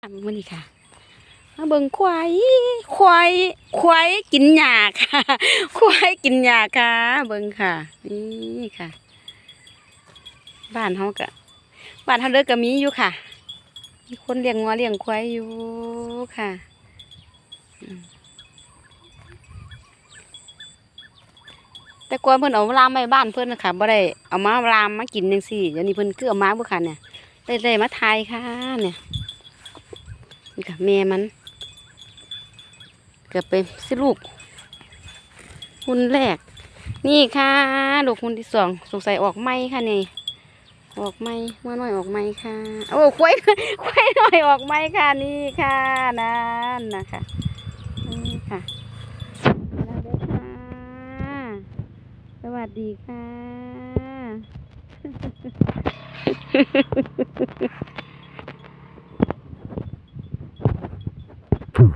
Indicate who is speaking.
Speaker 1: มื้อนี้ค่ะมาเบิ่งควายควายควายกินหญ้าค่ะควายกินหญ้าค่ะ เบิ่งค่ะ นี่ค่ะ บ้านเฮาก็บ้านเฮาเด้อก็มีอยู่ค่ะ มีคนเลี้ยงงัวเลี้ยงควายอยู่ค่ะแต่ก่อนเพิ่นเอาลามไว้บ้านเพิ่นนะค่ะบ่ได้เอามาลามมากินจังซี่เดี๋ยวนี้เพิ่นคือเอามาบ่ค่ะเนี่ยได้ได้มาทายค่ะเนี่ย นี่ค่ะแม่มันเกือบไปสิลูกหุ่นแรก นี่ค่ะลูกหุ่นที่สองสงสัยออกไหมค่ะนี่ออกไหมเมื่อน้อยออกไหมค่ะ โอ้ควายควายน้อยออกไหมค่ะนี่ค่ะนั่นนะคะนี่ค่ะมาเด้อค่ะสวัสดีค่ะ